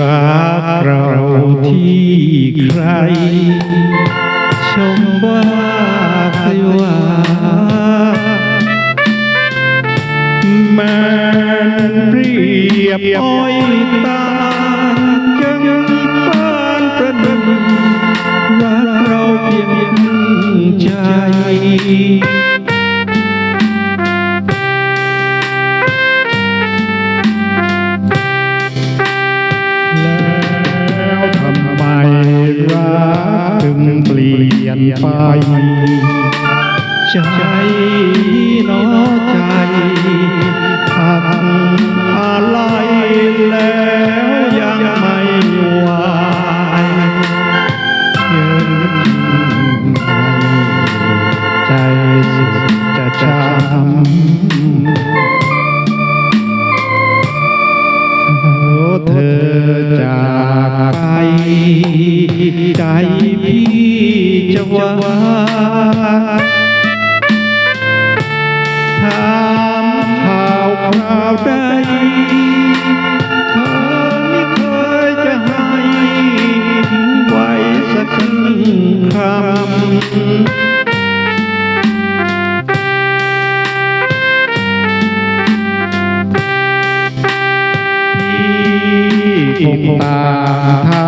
รักเราที่ใคร ชมว่าใครว่ามันเปรียบอ้อย ลี่ยนไปใจน้อใจหักอะไรแล้วยังไม่ไหวยังใจจะช้ำโอ้เธอ จะว่าถามข่าวคราวใดเธอไม่เคยจะให้ไว้สักคำพี่คงตามา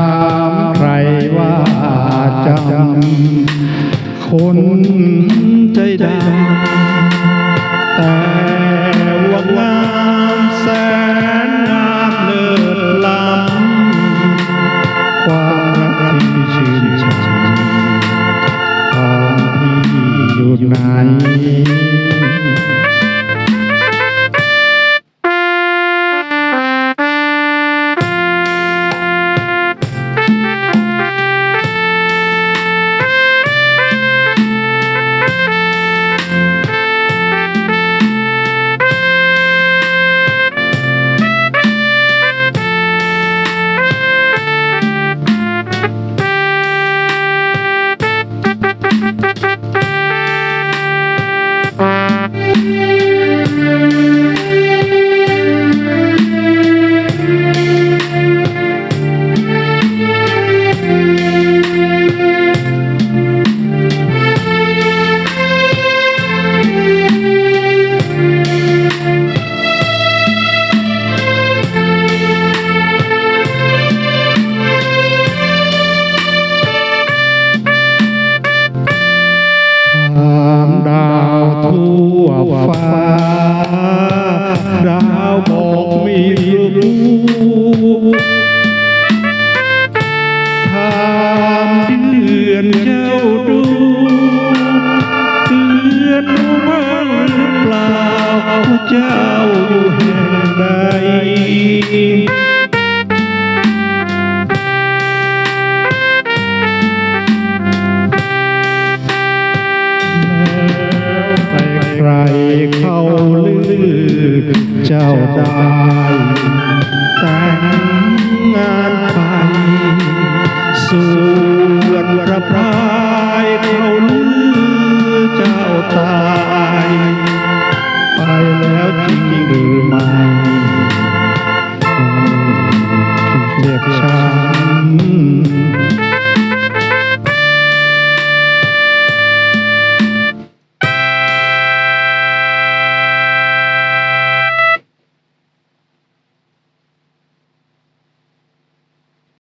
ใจดำแต่ว่างามแสนงามเลิศล้ำความรักที่ชื่นชมของพี่อยู่ไหน บอกไม่รู้ถามเดือนเจ้าดูเดือนรู้บ้างหรือเปล่าเจ้าอยู่แห่งใดใครเข้า เจ้าได้แต่งงานไปส่วนระพรายเขาลือเจ้าตายไปแล้วจริงหรือไม่เจ็บช้ำ